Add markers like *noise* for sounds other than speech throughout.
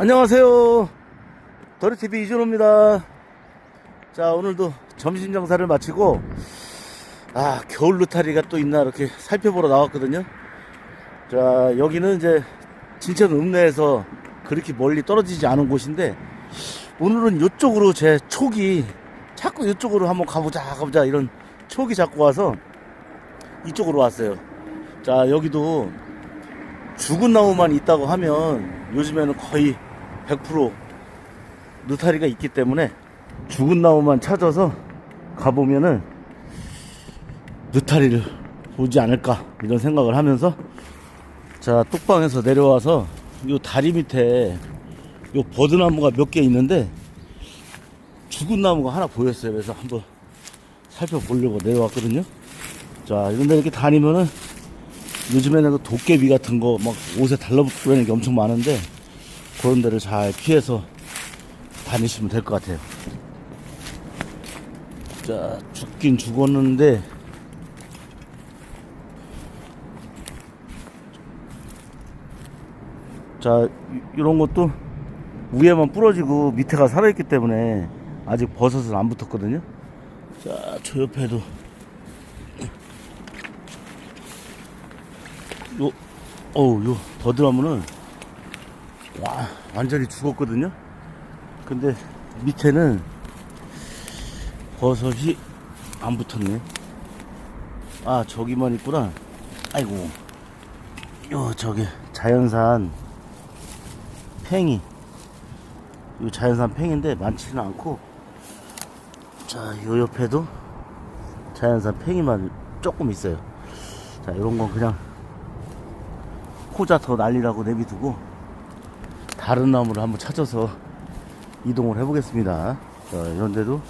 안녕하세요. 더리TV 이준호입니다. 자, 오늘도 점심 장사를 마치고, 아, 겨울 느타리가 또 있나 이렇게 살펴보러 나왔거든요. 자, 여기는 이제 진천 읍내에서 그렇게 멀리 떨어지지 않은 곳인데, 오늘은 이쪽으로 제 촉이 자꾸 이쪽으로 한번 가보자, 가보자 이런 촉이 자꾸 와서 이쪽으로 왔어요. 자, 여기도 죽은 나무만 있다고 하면 요즘에는 거의 100% 느타리가 있기 때문에 죽은 나무만 찾아서 가보면은 느타리를 보지 않을까 이런 생각을 하면서 자 뚝방에서 내려와서 요 다리 밑에 요 버드나무가 몇 개 있는데 죽은 나무가 하나 보였어요. 그래서 한번 살펴보려고 내려왔거든요. 자 이런데 이렇게 다니면은 요즘에는 그 도깨비 같은 거 막 옷에 달라붙고 이런 게 엄청 많은데 그런 데를 잘 피해서 다니시면 될 것 같아요. 자, 죽긴 죽었는데 자, 이- 이런 것도 위에만 부러지고 밑에가 살아있기 때문에 아직 버섯은 안 붙었거든요. 자, 저 옆에도 요, 어우, 요 버드나무는 와, 완전히 죽었거든요. 근데 밑에는 버섯이 안 붙었네. 아, 저기만 있구나. 아이고. 요, 저기, 자연산 팽이. 요 자연산 팽인데 많지는 않고. 자, 요 옆에도 자연산 팽이만 조금 있어요. 자, 요런 건 그냥 호자 더 날리라고 내비두고 다른 나무를 한번 찾아서 이동을 해보겠습니다. 자, 이런데도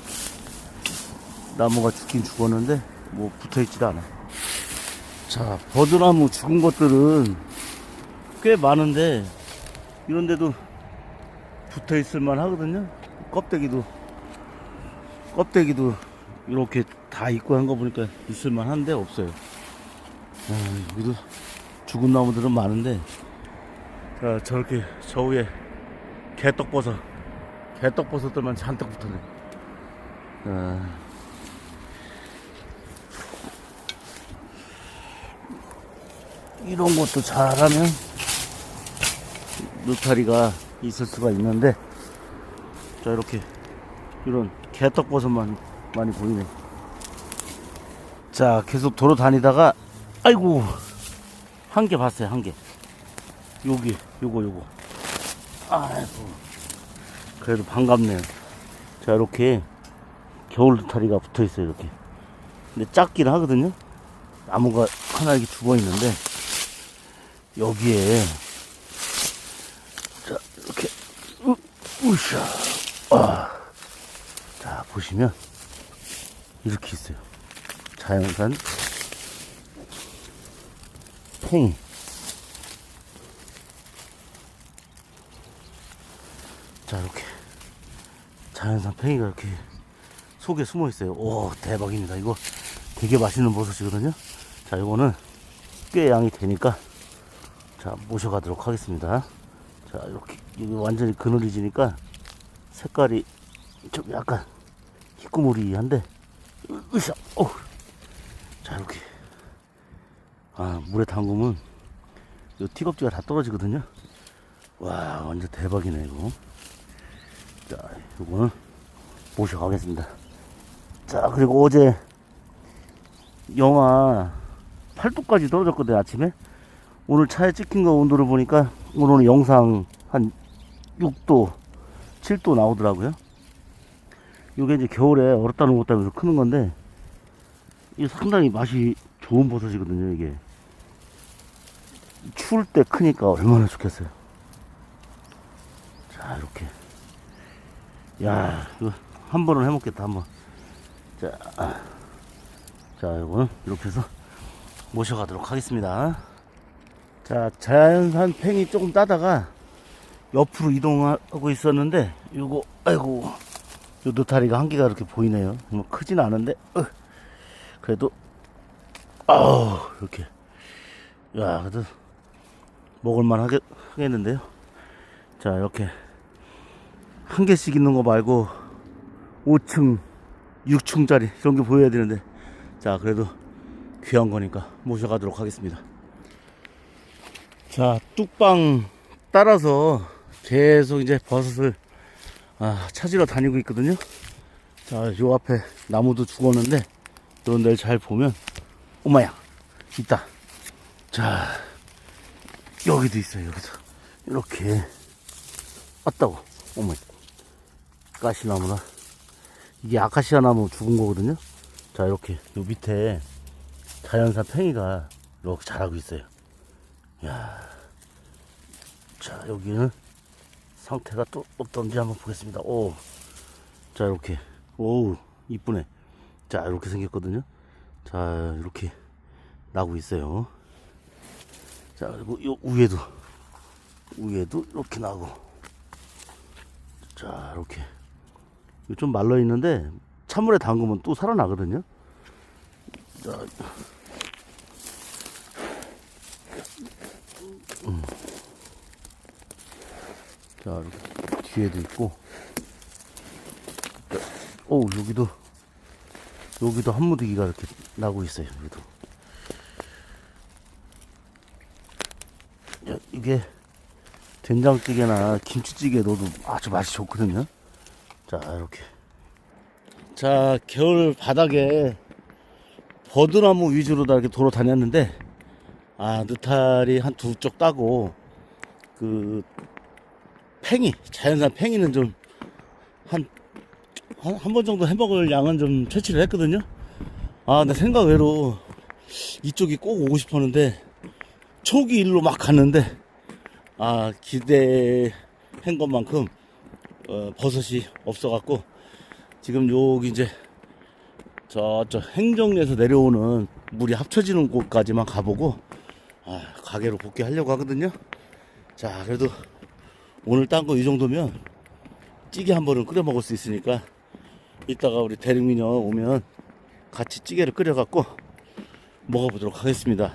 나무가 죽긴 죽었는데 뭐 붙어있지도 않아. 자, 버드나무 죽은 것들은 꽤 많은데 이런데도 붙어있을만 하거든요. 껍데기도 껍데기도 이렇게 다 있고 한 거 보니까 있을만 한데 없어요. 아, 여기도 죽은 나무들은 많은데 자, 저렇게 저 위에 개떡버섯 개떡버섯들만 잔뜩 붙어네. 자, 이런 것도 잘하면 느타리가 있을 수가 있는데 자 이렇게 이런 개떡버섯만 많이 보이네. 자 계속 도로 다니다가 아이고 한 개 봤어요 한개 여기 요거 요거. 아이고. 그래도 반갑네요. 자 이렇게 겨울 느타리가 붙어 있어요 이렇게. 근데 작긴 하거든요. 나무가 하나 이렇게 죽어 있는데 여기에 자 이렇게 으, 으쌰. 아. 자 보시면 이렇게 있어요. 자연산 팽이 자 이렇게. 자연산 팽이가 이렇게 속에 숨어 있어요. 오 대박입니다. 이거 되게 맛있는 버섯이거든요. 자 이거는 꽤 양이 되니까 자 모셔가도록 하겠습니다. 자 이렇게 이게 완전히 그늘이 지니까 색깔이 좀 약간 희꾸무리한데 으, 으쌰 어. 자 이렇게. 아 물에 담그면 이 티겁지가 다 떨어지거든요. 와 완전 대박이네 이거 자 이거는 모셔가겠습니다. 자 그리고 어제 영하 8도까지 떨어졌거든요 아침에. 오늘 차에 찍힌 거 온도를 보니까 오늘은 영상 한 6도 7도 나오더라고요. 이게 이제 겨울에 얼었다 녹았다 하면서 크는 건데 이게 상당히 맛이 좋은 버섯이거든요 이게. 추울 때 크니까 얼마나 좋겠어요. 자 이렇게 야 이거 한 번은 해먹겠다 한 번. 자, 아. 자 이거는 이렇게 해서 모셔가도록 하겠습니다. 자 자연산 팽이 조금 따다가 옆으로 이동하고 있었는데 요거 아이고 요 느타리가 한 개가 이렇게 보이네요. 뭐 크진 않은데 어, 그래도 아우 이렇게. 야 그래도 먹을만 하겠, 하겠는데요. 자, 이렇게 한 개씩 있는 거 말고 5층, 6층짜리 이런 게 보여야 되는데 자, 그래도 귀한 거니까 모셔가도록 하겠습니다. 자, 뚝방 따라서 계속 이제 버섯을 아, 찾으러 다니고 있거든요. 자, 요 앞에 나무도 죽었는데 이런 데를 잘 보면 오마야 있다. 자, 여기도 있어요. 여기도 이렇게 왔다고. 어 머, 가시나무나 이게 아카시아 나무 죽은 거거든요. 자, 이렇게 요 밑에 자연산 팽이가 이렇게 자라고 있어요. 야, 자 여기는 상태가 또 어떤지 한번 보겠습니다. 오, 자 이렇게 오 이쁘네. 자 이렇게 생겼거든요. 자 이렇게 나고 있어요. 자 그리고 요 위에도 위에도 이렇게 나고. 자 이렇게 좀 말라 있는데 찬물에 담그면 또 살아나거든요. 자, 자, 이렇게 뒤에도 있고. 자, 오, 여기도, 여기도 한 무더기가 이렇게 나고 있어요, 여기도. 야, 이게 된장찌개나 김치찌개 넣어도 아주 맛이 좋거든요. 자, 이렇게. 자, 겨울 바닥에 버드나무 위주로 다 이렇게 도로 다녔는데, 아, 느타리 한 두 쪽 따고, 그, 팽이 자연산 팽이는 좀한한한 번 정도 해먹을 양은 좀 채취를 했거든요. 아, 내 생각 외로 이쪽이 꼭 오고 싶었는데 초기 일로 막 갔는데 아 기대한 것만큼 어, 버섯이 없어갖고 지금 여기 이제 저저 행정에서 내려오는 물이 합쳐지는 곳까지만 가보고 아, 가게로 복귀하려고 하거든요. 자, 그래도 오늘 딴 거 이 정도면 찌개 한 번은 끓여 먹을 수 있으니까 이따가 우리 대륙미녀 오면 같이 찌개를 끓여갖고 먹어보도록 하겠습니다.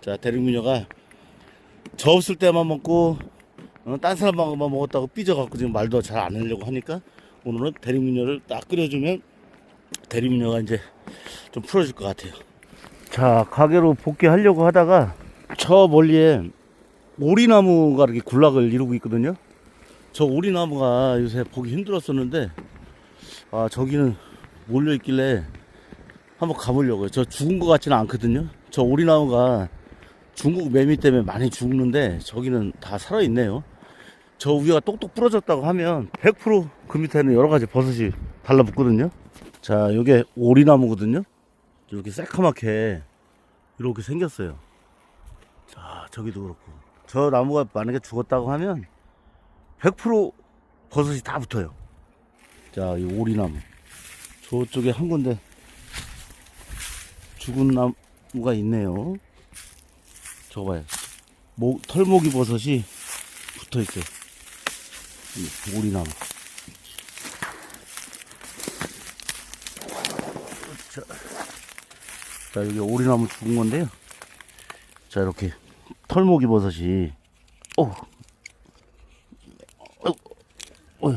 자, 대륙미녀가 저 없을 때만 먹고 어, 딴 사람만 먹었다고 삐져갖고 지금 말도 잘 안 하려고 하니까 오늘은 대륙미녀를 딱 끓여주면 대륙미녀가 이제 좀 풀어질 것 같아요. 자, 가게로 복귀하려고 하다가 저 멀리에 오리나무가 이렇게 군락을 이루고 있거든요. 저 오리나무가 요새 보기 힘들었었는데, 아, 저기는 몰려 있길래 한번 가보려고요. 저 죽은 것 같지는 않거든요. 저 오리나무가 중국 매미 때문에 많이 죽는데, 저기는 다 살아있네요. 저 위가 똑똑 부러졌다고 하면 100%그 밑에는 여러 가지 버섯이 달라붙거든요. 자, 요게 오리나무거든요. 이렇게 새카맣게 이렇게 생겼어요. 자, 저기도 그렇고. 저 나무가 만약에 죽었다고 하면 100% 버섯이 다 붙어요. 자, 이 오리나무. 저쪽에 한 군데 죽은 나무가 있네요. 저거 봐요. 목, 털모기 버섯이 붙어 있어요. 이 오리나무. 자, 자, 여기 오리나무 죽은 건데요. 자, 이렇게 털모기 버섯이, 오, 어, 어휴,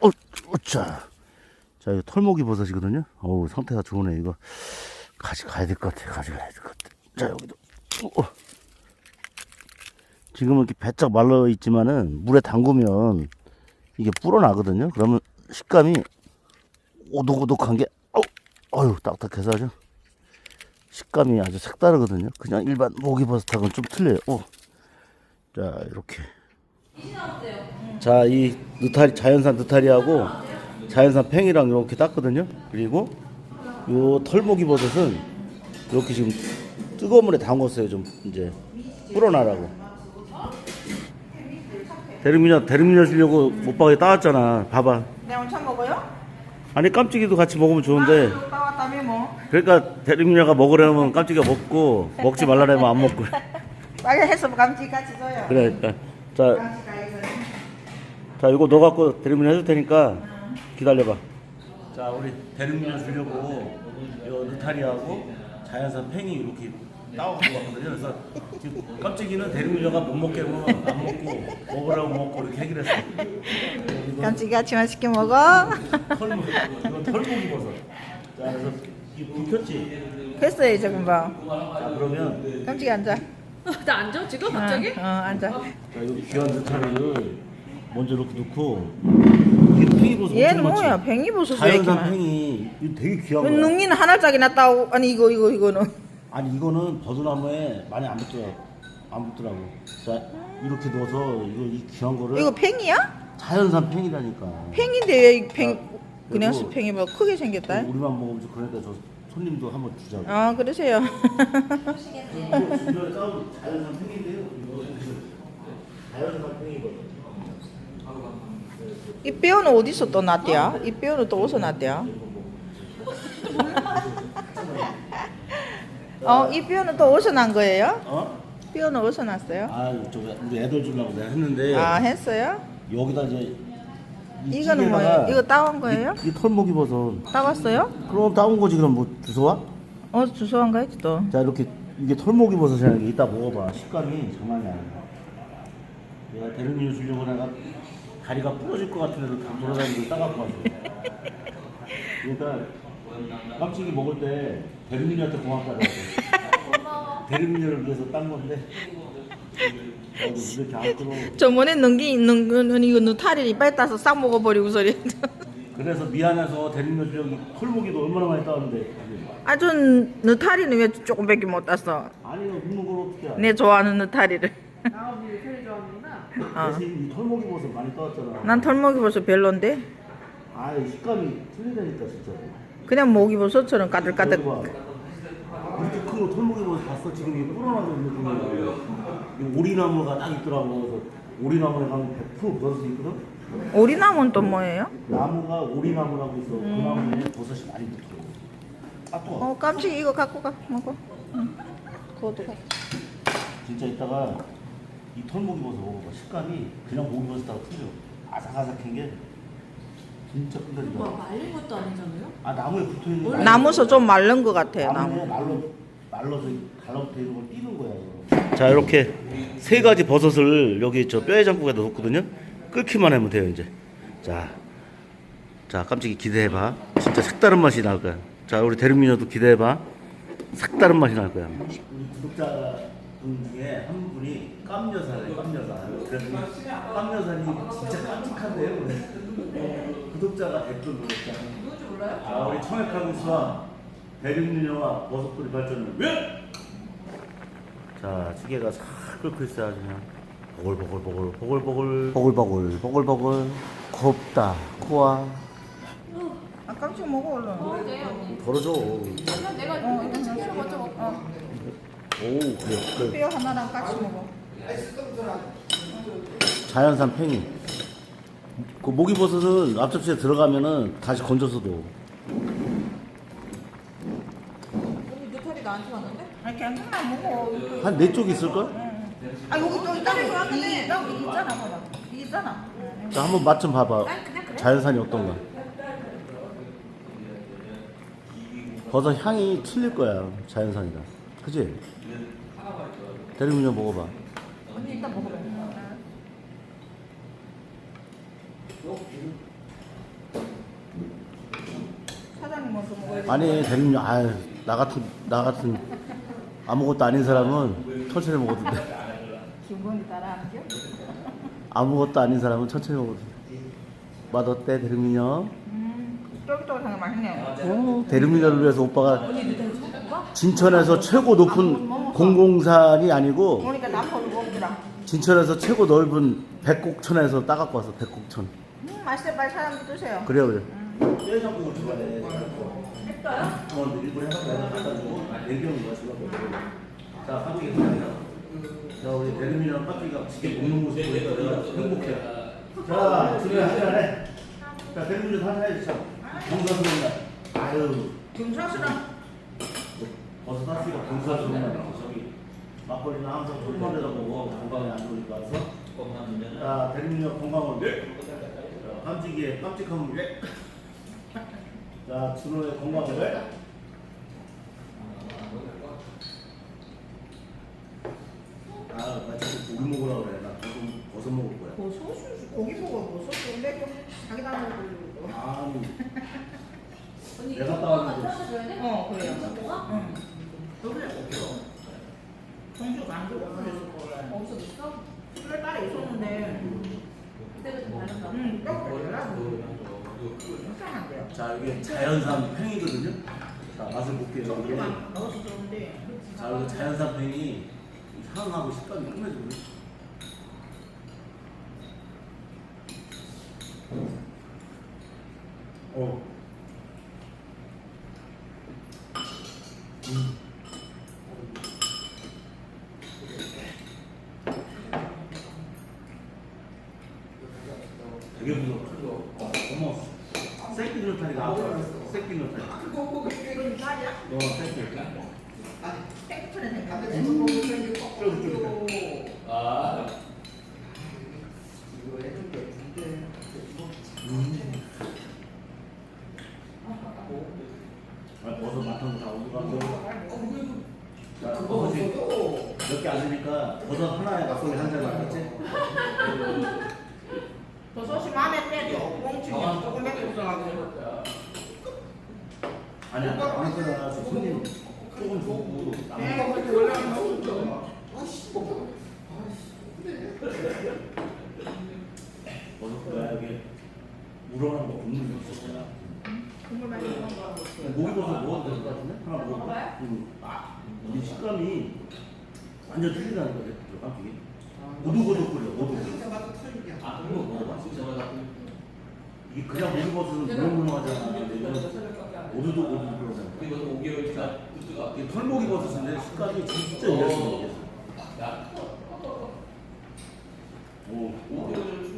어, 어짜. 자, 이거 털모기 버섯이거든요. 어우, 상태가 좋으네. 이거 가져가야 될 것 같아. 가져가야 될 것 같아. 자, 여기도. 어. 지금은 이렇게 배짝 말라 있지만은 물에 담그면 이게 불어나거든요. 그러면 식감이 오독오독한 게, 어, 어휴, 딱딱해서 아주. 식감이 아주 색다르거든요. 그냥 일반 모기버섯하고는 좀 틀려요. 오. 자, 이렇게. 자, 이 느타리, 자연산 느타리하고 자연산 팽이랑 이렇게 땄거든요. 그리고 요 털모기 버섯은 이렇게 지금 뜨거운 물에 담궜어요. 좀 이제 불어나라고. 대륙미녀, 대륙미녀 주려고 못박에 따왔잖아. 봐봐. 내가 엄청 먹어요? 아니, 깜찍이도 같이 먹으면 좋은데. 아, 뭐 그러니까 대륙미녀가 먹으려면 깜찍이가 먹고 먹지 말라면 안 먹고 *laughs* 빨리 해서 감지 같이 줘요 그래 그러니까 자, 감지 자 이거 너 갖고 대륙미녀 해줄 테니까 기다려봐 자 우리 대륙미녀 주려고 요 느타리하고 자연산 팽이 이렇게 따와갖고 왔거든요. 그래서 지금 깜찍이는 대리미녀가 못 먹게 하면 안 먹고 먹으라고 먹고 이렇게 해결 했어. 깜찍이 같이 맛있게 먹어. 털목, 이건 털목이 버섯. 자, 그래서 이불 켰지? 됐어요 이제 금방. 자, 그러면 깜찍이 앉아. 나 앉아 지금 갑자기? 어, 어 앉아. 자, 이 귀한 느타리를 먼저 이렇게 넣고 이게 팽이 버섯 얘는 엄청 많지? 뭐야? 팽이버섯 왜 이렇게 자연산? 팽이 이거 되게 귀한 거야. 능이는 한 알짜리 났다고 아니 이거 이거 이거는 아니 이거는 버드나무에 많이 안 붙더라고. 안 붙더라고. 자, 이렇게 넣어서 이거 이 귀한 거를 이거 팽이야? 자연산 팽이라니까. 팽인데 왜 팽? 자, 그냥 그리고 팽이보다 크게 생겼다. 우리만 먹으면 좀 그러니까 저 손님도 한번 주자고. 아 그러세요. 이거 자연산 팽인데요. 이거 자연산 팽이거든. 이 뼈는 어디서 또 났대요? 이 뼈는 또 어디서 났대요? 어, 이 뼈는 또 어디서 난 거예요? 어? 뼈는 어디서 났어요? 아, 저 우리 애들 주려고 내가 했는데 아, 했어요? 여기다 이제 이 이거는 뭐예요? 찌개에다가 이거 따온 거예요? 이, 이 털목이 버섯. 따왔어요? 그럼 따온 거지 그럼 뭐 주워와? 어, 주소한 거 했지 또. 자 이렇게 이게 털목이 버섯이라는 게 이따 먹어봐 식감이 장난이 아니야 내가 대리미유 주려고 내가 다리가 부러질 것 같은 애를 다 돌아다니고 따갖고 왔어 그러니까 깜찍이 먹을 때 대리미유한테 고맙다고. 대리미유를 위해서 딴 건데. 이렇게 안 저번에 능기 있는 거는 이거 누타리를 이빨 따서 싹 먹어버리고 소리. 그래서 미안해서 대리미유 주려고 털목이도 얼마나 많이 따왔는데. 아, 전 누타리는 왜 조금밖에 못 땄어? 아니 먹는 걸 어떻게 알아? 내 좋아하는 요새 좋아하는구나. 어. 대신 이 털목이 버섯 많이 따왔잖아. 난 털목이 벌써 별론데. 아 식감이 틀리다니까 진짜 그냥 목이버섯처럼 까들까들. 여기 봐. 이렇게 큰거 털목이 버섯 봤어 지금 이게 불어나서 있는 중이야 이 오리나무가 딱 있더라고 그래서 오리나무에 가면 100% 버섯이 있거든 오리나무는 또 뭐예요? 나무가 오리나무라고 있어 그 나무에 버섯이 많이 붙어 아 또. 어 깜찍이 이거 갖고 가 먹어. 응. 그것도 가. 진짜 이따가 이 털목이 버섯 먹어봐 식감이 그냥 목이 버섯하고 틀려 아삭아삭한 게 진짜 뭐 끝내주다 말린 것도 아니잖아요? 아 나무에 붙어 있는 거 나무서 좀 마른 것 같아요. 나무에 나무. 말로 말로서 달라붙어 있는 걸 띄는 거야. 자 이렇게 세 가지 버섯을 여기 저 뼈해 장국에다 넣었거든요. 끓기만 하면 돼요 이제. 자, 자 깜찍이 기대해봐. 진짜 색다른 맛이 날 거야. 자 우리 대륙민녀도 기대해봐. 색다른 맛이 날 거야. 우리 구독자 분 중에 한 분이 깜여사래 깜여사. 그래서 이 깜여사님 진짜 깜찍한데요. 그래. 구독자가 댓글 보냈자. 누군지 몰라요? 자, 우리 청약하우스와 대륙민녀와 버섯돌이 발전을 왜? 자, 찌개가 싹 끓고 있어요, 아주 그냥. 보글보글보글, 보글보글, 보글보글, 보글보글. 곱다, 코아. 아 깜찍 먹어 얼른. 네 언니 덜어줘. 오, 그러면 내가 일단 찌개를 먼저 먹고 그래, 그래. 뼈 하나랑 같이 먹어. 자연산 팽이. 그 모기버섯은 앞접시에 들어가면은 다시 건져서 도 언니 느타리 나한테 왔는데? 아 그냥 하나 먹어. 한네 쪽 있을걸? 아 여기 또 있다. 이 있다. 이 있잖아 봐봐. 이 있잖아. 자, 한번 맛 좀 봐봐. 자연산이 어떤가? 버섯 향이 틀릴 거야, 자연산이랑. 그지? 대리문녀 먹어봐. 언니 일단 먹어봐 사장님 먼저 먹어야지. 아니, 대리문녀, 아유, 나 같은, 나 같은 아무것도 아닌 사람은 천천히 먹어도 돼. 김건희 따라하는겨? 아무것도 아닌 사람은 천천히 먹어도 돼. 맛 어때, 대리문녀? 음, 쫄깃쫄깃하게 맛있네요. 어, 대리문녀를 위해서 오빠가 진천에서 최고 높은 공공산이 아니고 그러니까 남포를 먹더라. 진천에서 최고 넓은 백곡천에서 따갖고 왔어 백곡천 음, 맛있어. 빨리 사장님 드세요. 그래요 그래 뼈장국을 했어요? 어 일부러 갖다 주고 지금? 자 우리 대리민이랑 깜짝이가 지게 먹는 모습 보니까 내가 행복해. 자 집에 한잔해. 자 대리민이 한잔 해주자 경사스러운 날. 아유. 경사스랑 버섯 다스가 경사스러운 날 저기 막걸리는 항상 손만에다 먹어. 건강에 안 좋으니까. 와서 자, 대리민요 건강을. 왜? 깜찍이에 깜찍하면 왜? 자, 주로의 건강을 아, 나 지금 고기 먹으라 그래. 나 버섯, 버섯 먹을 거야. 뭐 버섯? 고기 먹어 뭐 버섯 근데 좀 자기도 안 먹으려고 아니, 내가 따왔는데. 따라줘야 어, 그래. 뭐가? 응 노래 어때요? 전주 만두 먹으려고 거기서 있어? 술을 따로 있었는데 이상한데요 자 이게 자연산 팽이거든요. 자 맛을 볼게요. 이게. 정주가 넣어서 좋은데 자 이거 자연산 팽이 향하고 식감이 끝내주거든요. 어. 음. 되게 부드럽죠? 어, 어머. 새끼 느타리가 나왔어. 새끼 느타리. 이건 살이야? 어, 새끼. 땡초에 생겼는데 아, 아, 버섯 맡은 거다 올라가고. 자, 버섯이 몇개 안 되니까 버섯 하나에 막걸리 한잔 맞겠지? 버섯이 마음에 빼죠 꽁치면 조금 맥주 있어가지고 아니야, 아무거나 저 손님 조금 주고 네, 남은 그렇게 원래 먹었죠 버섯과 여기 우러난 거 국물이 있었잖아. 국물 많이 먹은 거. 목이버섯 먹었던 것 같은데? 하나 먹었다? 응. 아, 음. 아 이 식감이 완전 틀리다는 거예요, 깜짝이. 오독오독거려, 오독. 진짜 맛도 틀리게. 아, 그거 먹어봐, 진짜 맛이 그냥 목이버섯은 무럭무럭하잖아. 근데 이거는 오독오독거려. 그리고 5개월 지나 부스가 이 털목이버섯인데 식감이 진짜 이랬어. 야, 오, 5개월